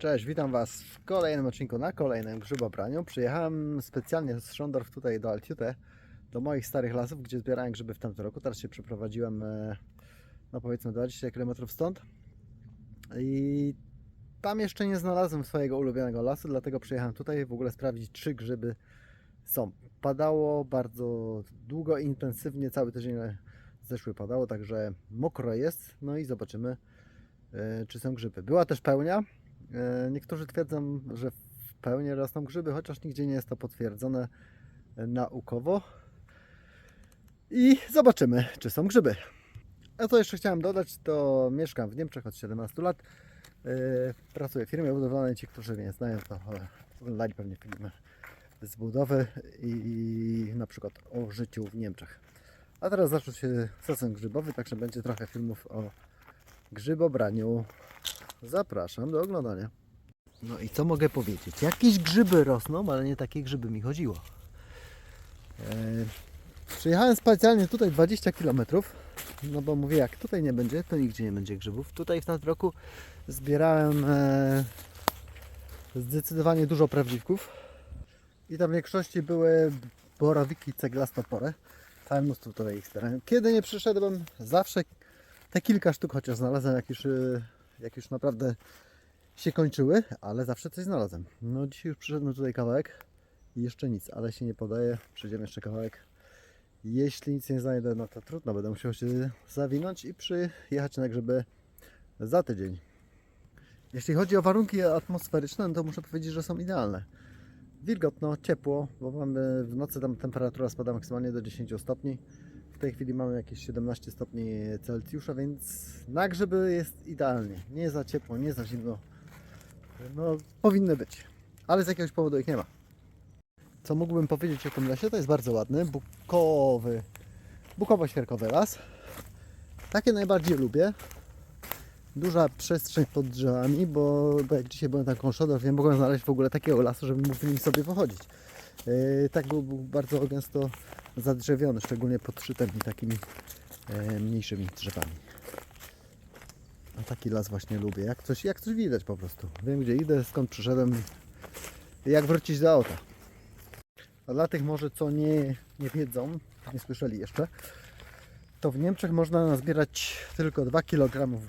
Cześć, witam Was w kolejnym odcinku na kolejnym grzybobraniu. Przyjechałem specjalnie z Szondorf tutaj do Altiute, do moich starych lasów, gdzie zbierałem grzyby w tamtym roku. Teraz się przeprowadziłem, e, no powiedzmy 20 km stąd. I tam jeszcze nie znalazłem swojego ulubionego lasu, dlatego przyjechałem tutaj w ogóle sprawdzić, czy grzyby są. Padało bardzo długo intensywnie, cały tydzień zeszły padało, także mokro jest. No i zobaczymy, e, czy są grzyby. Była też pełnia. E, Niektórzy twierdzą, że w pełni rosną grzyby, chociaż nigdzie nie jest to potwierdzone e, naukowo. I zobaczymy, czy są grzyby. A co jeszcze chciałem dodać, to mieszkam w Niemczech od 17 lat. E, Pracuję w firmie budowlanej. Ci, którzy mnie znają, to oglądali pewnie filmy z budowy i na przykład o życiu w Niemczech. A teraz zaczął się sezon grzybowy, także będzie trochę filmów o grzybobraniu. Zapraszam do oglądania. No i co mogę powiedzieć? Jakieś grzyby rosną, ale nie takie grzyby mi chodziło. E, przyjechałem specjalnie tutaj 20 km, no bo mówię, jak tutaj nie będzie, to nigdzie nie będzie grzybów. Tutaj w tym roku zbierałem e, zdecydowanie dużo prawdziwków i tam w większości były borowiki ceglastopore. Całe mnóstwo tutaj ich zbierałem. Kiedy nie przyszedłem, zawsze te kilka sztuk chociaż znalazłem, jak już, y, jak już naprawdę się kończyły, ale zawsze coś znalazłem. No dzisiaj już przyszedłem tutaj kawałek i jeszcze nic, ale się nie podaje. Przyjdziemy jeszcze kawałek. Jeśli nic nie znajdę, no to trudno, będę musiał się zawinąć i przyjechać na grzyby za tydzień. Jeśli chodzi o warunki atmosferyczne, no to muszę powiedzieć, że są idealne. Wilgotno, ciepło, bo mamy w nocy tam temperatura spada maksymalnie do 10 stopni. Tej chwili mamy jakieś 17 stopni Celsjusza, więc na grzyby jest idealnie. Nie za ciepło, nie za zimno. No, powinny być, ale z jakiegoś powodu ich nie ma. Co mógłbym powiedzieć o tym lesie? To jest bardzo ładny, bukowy, bukowo-świerkowy las. Takie najbardziej lubię. Duża przestrzeń pod drzewami, bo, bo jak dzisiaj byłem na Konszodor, nie mogłem znaleźć w ogóle takiego lasu, żeby mógł w nim sobie pochodzić. Yy, tak był, był bardzo gęsto zadrzewiony, szczególnie pod szczytem i takimi e, mniejszymi drzewami. A taki las właśnie lubię. Jak coś, jak coś widać po prostu. Wiem gdzie idę, skąd przyszedłem jak wrócić do auta. A dla tych może co nie, nie wiedzą, nie słyszeli jeszcze, to w Niemczech można nazbierać tylko 2 kg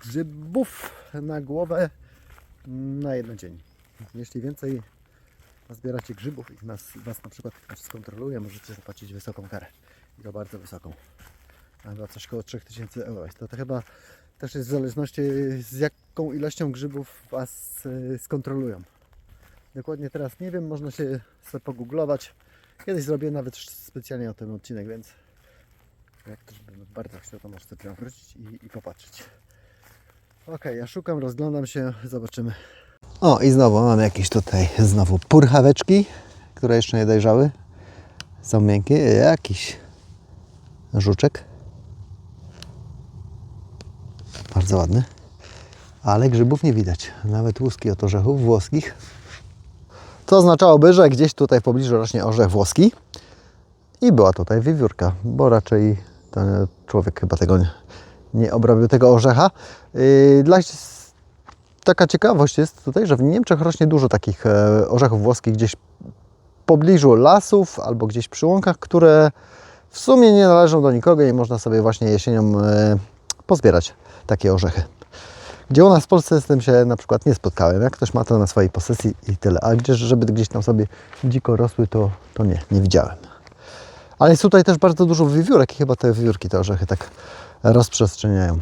grzybów na głowę na jeden dzień. Jeśli więcej nazbieracie grzybów i nas, was na przykład ktoś skontroluje, możecie zapłacić wysoką karę. I to bardzo wysoką. Chyba coś koło 3000 euro. To, to chyba też jest w zależności z jaką ilością grzybów was y, skontrolują. Dokładnie teraz nie wiem, można się sobie pogooglować. Kiedyś zrobię nawet specjalnie o tym odcinek, więc jak ktoś by bardzo chciał, to może sobie wrócić i, i popatrzeć. Ok, ja szukam, rozglądam się, zobaczymy. O, i znowu mam jakieś tutaj znowu purchaweczki, które jeszcze nie dojrzały. Są miękkie. Jakiś żuczek. Bardzo ładny. Ale grzybów nie widać. Nawet łuski od orzechów włoskich. To oznaczałoby, że gdzieś tutaj w pobliżu rośnie orzech włoski. I była tutaj wiewiórka, bo raczej ten człowiek chyba tego nie, nie obrabił tego orzecha. Yy, Dla taka ciekawość jest tutaj, że w Niemczech rośnie dużo takich e, orzechów włoskich gdzieś w pobliżu lasów albo gdzieś przy łąkach, które w sumie nie należą do nikogo i można sobie właśnie jesienią e, pozbierać takie orzechy. Gdzie u nas w Polsce z tym się na przykład nie spotkałem. Jak ktoś ma to na swojej posesji i tyle. A gdzieś, żeby gdzieś tam sobie dziko rosły, to, to nie, nie widziałem. Ale jest tutaj też bardzo dużo wiewiórek i chyba te wiewiórki te orzechy tak rozprzestrzeniają.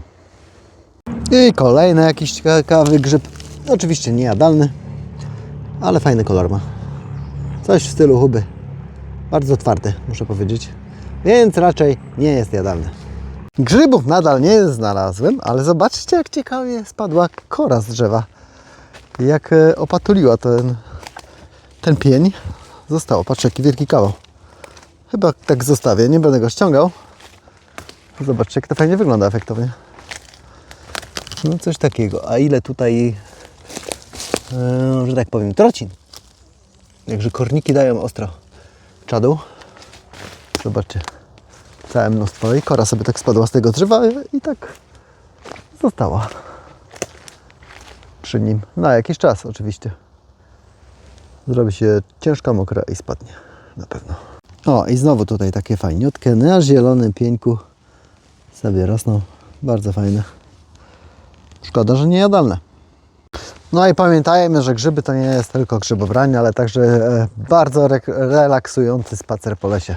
I kolejny jakiś ciekawy grzyb. Oczywiście niejadalny, ale fajny kolor ma. Coś w stylu huby. Bardzo twardy, muszę powiedzieć. Więc raczej nie jest jadalny. Grzybów nadal nie znalazłem, ale zobaczcie jak ciekawie spadła kora z drzewa. Jak e, opatuliła ten, ten pień. Zostało, patrzcie jaki wielki kawał. Chyba tak zostawię, nie będę go ściągał. Zobaczcie jak to fajnie wygląda efektownie. No coś takiego. A ile tutaj, e, że tak powiem, trocin. Jakże korniki dają ostro czadu. Zobaczcie. Całe mnóstwo. I kora sobie tak spadła z tego drzewa i tak została. przy nim. Na jakiś czas oczywiście. Zrobi się ciężka, mokra i spadnie. Na pewno. O, i znowu tutaj takie fajniutkie, na zielonym pieńku sobie rosną. Bardzo fajne. Szkoda, że niejadalne. No i pamiętajmy, że grzyby to nie jest tylko grzybobranie, ale także e, bardzo re- relaksujący spacer po lesie.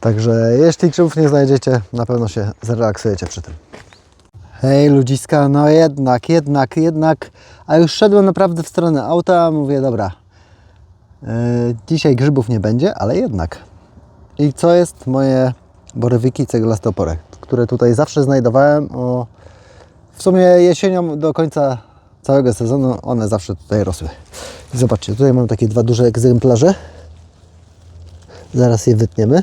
Także jeśli grzybów nie znajdziecie, na pewno się zrelaksujecie przy tym. Hej ludziska, no jednak, jednak, jednak, a już szedłem naprawdę w stronę auta, mówię dobra, yy, dzisiaj grzybów nie będzie, ale jednak. I co jest moje borewyki ceglaste opory, które tutaj zawsze znajdowałem o, w sumie jesienią do końca całego sezonu, one zawsze tutaj rosły. Zobaczcie, tutaj mam takie dwa duże egzemplarze, zaraz je wytniemy,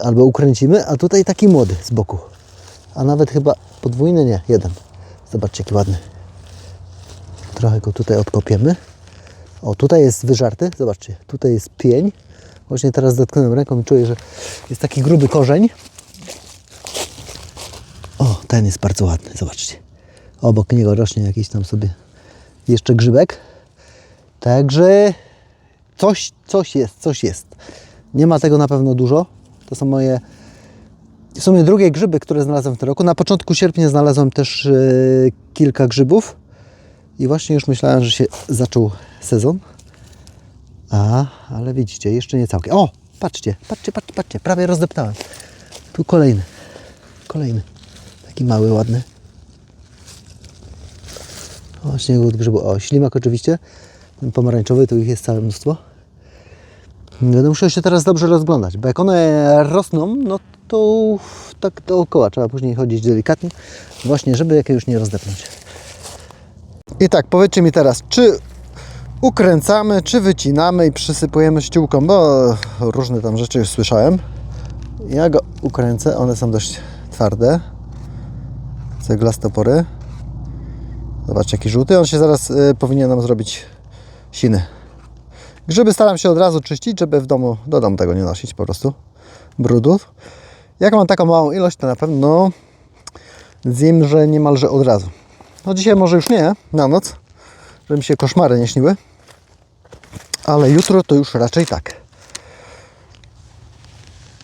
albo ukręcimy, a tutaj taki młody z boku a nawet chyba podwójny, nie, jeden. Zobaczcie, jaki ładny. Trochę go tutaj odkopiemy. O, tutaj jest wyżarty, zobaczcie, tutaj jest pień. Właśnie teraz dotknąłem ręką i czuję, że jest taki gruby korzeń. Ten jest bardzo ładny, zobaczcie. Obok niego rośnie jakiś tam sobie jeszcze grzybek. Także coś, coś jest, coś jest. Nie ma tego na pewno dużo. To są moje w sumie drugie grzyby, które znalazłem w tym roku. Na początku sierpnia znalazłem też e, kilka grzybów i właśnie już myślałem, że się zaczął sezon. A, ale widzicie, jeszcze nie całkiem. O, patrzcie, patrzcie, patrzcie, patrzcie, prawie rozdeptałem. Tu kolejny, kolejny, taki mały, ładny. O, śniegód grzybu. O, ślimak oczywiście, ten pomarańczowy, tu ich jest całe mnóstwo. Będę musiał się teraz dobrze rozglądać, bo jak one rosną, no to tak dookoła. Trzeba później chodzić delikatnie, właśnie żeby jakiegoś nie rozdepnąć. I tak, powiedzcie mi teraz, czy ukręcamy, czy wycinamy i przysypujemy ściółką, bo różne tam rzeczy już słyszałem. Ja go ukręcę, one są dość twarde. Ceglaste opory. Zobaczcie jaki żółty, on się zaraz y, powinien nam zrobić siny. Grzyby staram się od razu czyścić, żeby w domu, do domu tego nie nosić po prostu. Brudów. Jak mam taką małą ilość, to na pewno zjem, że niemalże od razu. No dzisiaj może już nie, na noc, żeby mi się koszmary nie śniły. Ale jutro to już raczej tak.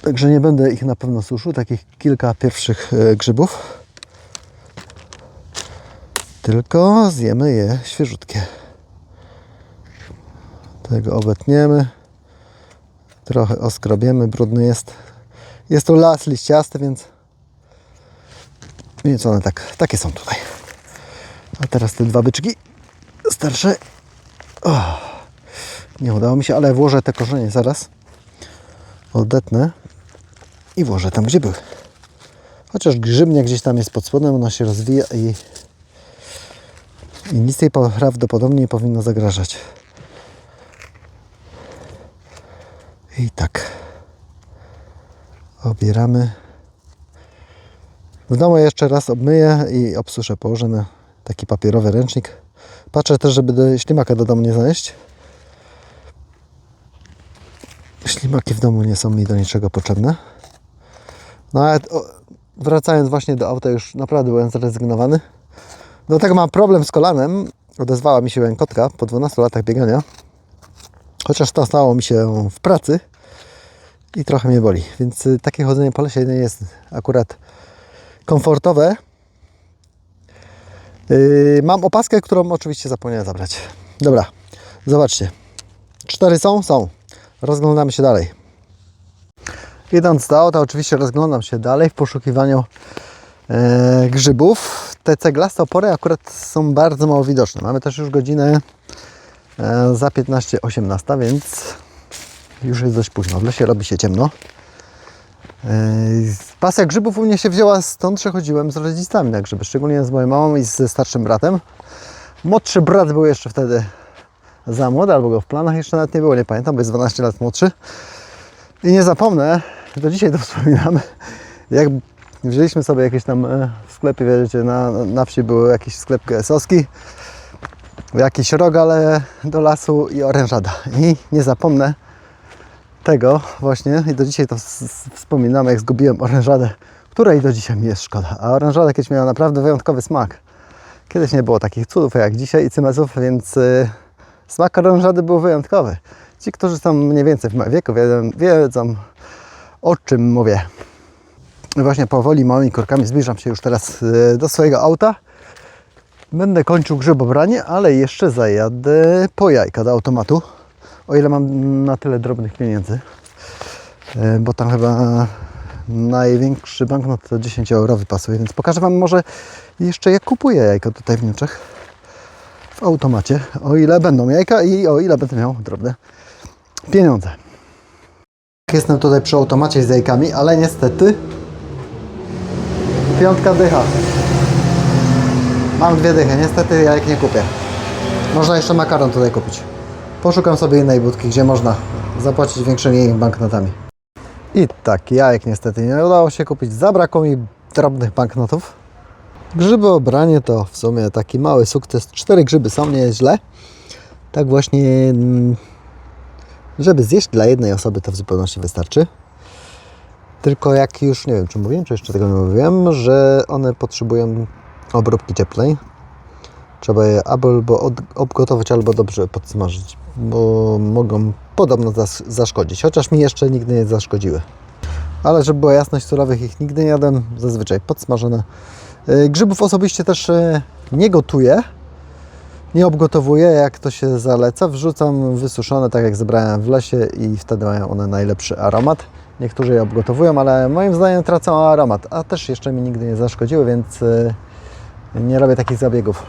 Także nie będę ich na pewno suszył, takich kilka pierwszych e, grzybów. Tylko zjemy je świeżutkie. Tego obetniemy. Trochę oskrobiemy, brudny jest. Jest to las liściasty, więc więc one tak, takie są tutaj. A teraz te dwa byczki starsze. Nie udało mi się, ale włożę te korzenie zaraz. Odetnę i włożę tam, gdzie były. Chociaż grzybnia gdzieś tam jest pod spodem, ona się rozwija i, i nic jej prawdopodobnie nie powinno zagrażać. I tak. Obieramy. W domu jeszcze raz obmyję i obsuszę. Położę na taki papierowy ręcznik. Patrzę też, żeby ślimaka do domu nie znaleźć. Ślimaki w domu nie są mi do niczego potrzebne. No ale wracając właśnie do auta, już naprawdę byłem zrezygnowany. Do tego mam problem z kolanem. Odezwała mi się łękotka po 12 latach biegania. Chociaż to stało mi się w pracy i trochę mnie boli. Więc y, takie chodzenie po lesie nie jest akurat komfortowe. Yy, mam opaskę, którą oczywiście zapomniałem zabrać. Dobra, zobaczcie. Cztery są? Są. Rozglądamy się dalej. Idąc do auta, oczywiście rozglądam się dalej w poszukiwaniu e, grzybów. Te ceglaste opory akurat są bardzo mało widoczne. Mamy też już godzinę e, za 15-18, więc już jest dość późno. W lesie robi się ciemno. Yy, Pasja grzybów u mnie się wzięła stąd, że chodziłem z rodzicami na grzyby, szczególnie z moją mamą i ze starszym bratem. Młodszy brat był jeszcze wtedy za młody, albo go w planach jeszcze nawet nie było, nie pamiętam, bo jest 12 lat młodszy. I nie zapomnę, do dzisiaj to wspominam, jak wzięliśmy sobie jakieś tam e, w sklepie, wiecie, na, na wsi był jakiś sklep GS-owski, jakiś rogal e, do lasu i orężada. I nie zapomnę, tego właśnie i do dzisiaj to wspominam, jak zgubiłem orężadę, której do dzisiaj mi jest szkoda. A orężada kiedyś miała naprawdę wyjątkowy smak. Kiedyś nie było takich cudów jak dzisiaj i cymesów, więc y, smak orężady był wyjątkowy. Ci, którzy są mniej więcej w moim wieku, wiedzą, wiedzą o czym mówię. Właśnie powoli małymi krokami zbliżam się już teraz y, do swojego auta. Będę kończył grzybobranie, ale jeszcze zajadę po jajka do automatu. O ile mam na tyle drobnych pieniędzy. Y, Bo tam chyba największy banknot to 10 euro wypasuje, więc pokażę Wam może jeszcze jak kupuję jajko tutaj w Niemczech. W automacie. O ile będą jajka i o ile będę miał drobne pieniądze. Jestem tutaj przy automacie z jajkami, ale niestety piątka dycha. Mam dwie dychy, niestety jajek nie kupię. Można jeszcze makaron tutaj kupić. Poszukam sobie innej budki, gdzie można zapłacić większymi banknotami. I tak, jajek niestety nie udało się kupić. Zabrakło mi drobnych banknotów. Grzyby obranie to w sumie taki mały sukces. Cztery grzyby są, nie jest źle. Tak właśnie, mm, żeby zjeść dla jednej osoby to w zupełności wystarczy. Tylko jak już, nie wiem czy mówiłem, czy jeszcze tego nie mówiłem, że one potrzebują obróbki cieplej. Trzeba je albo obgotować, albo dobrze podsmażyć, bo mogą podobno zas- zaszkodzić, chociaż mi jeszcze nigdy nie zaszkodziły. Ale żeby była jasność, surowych ich nigdy nie jadłem, zazwyczaj podsmażone. Y, Grzybów osobiście też y, nie gotuję, nie obgotowuję, jak to się zaleca. Wrzucam wysuszone, tak jak zebrałem w lesie i wtedy mają one najlepszy aromat. Niektórzy je obgotowują, ale moim zdaniem tracą aromat, a też jeszcze mi nigdy nie zaszkodziły, więc y, nie robię takich zabiegów.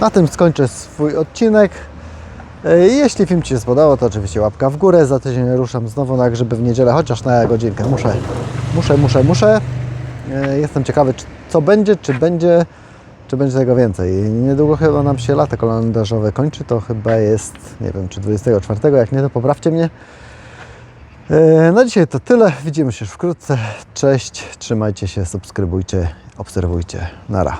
Na tym skończę swój odcinek. E, Jeśli film Ci się spodobał, to oczywiście łapka w górę. Za tydzień ruszam znowu na grzyby w niedzielę, chociaż na godzinkę. Muszę, muszę, muszę, muszę. E, Jestem ciekawy, co będzie, czy będzie, czy będzie tego więcej. Niedługo chyba nam się lata kalendarzowe kończy. To chyba jest, nie wiem, czy 24. Jak nie, to poprawcie mnie. E, Na dzisiaj to tyle. Widzimy się już wkrótce. Cześć, trzymajcie się, subskrybujcie, obserwujcie. Nara.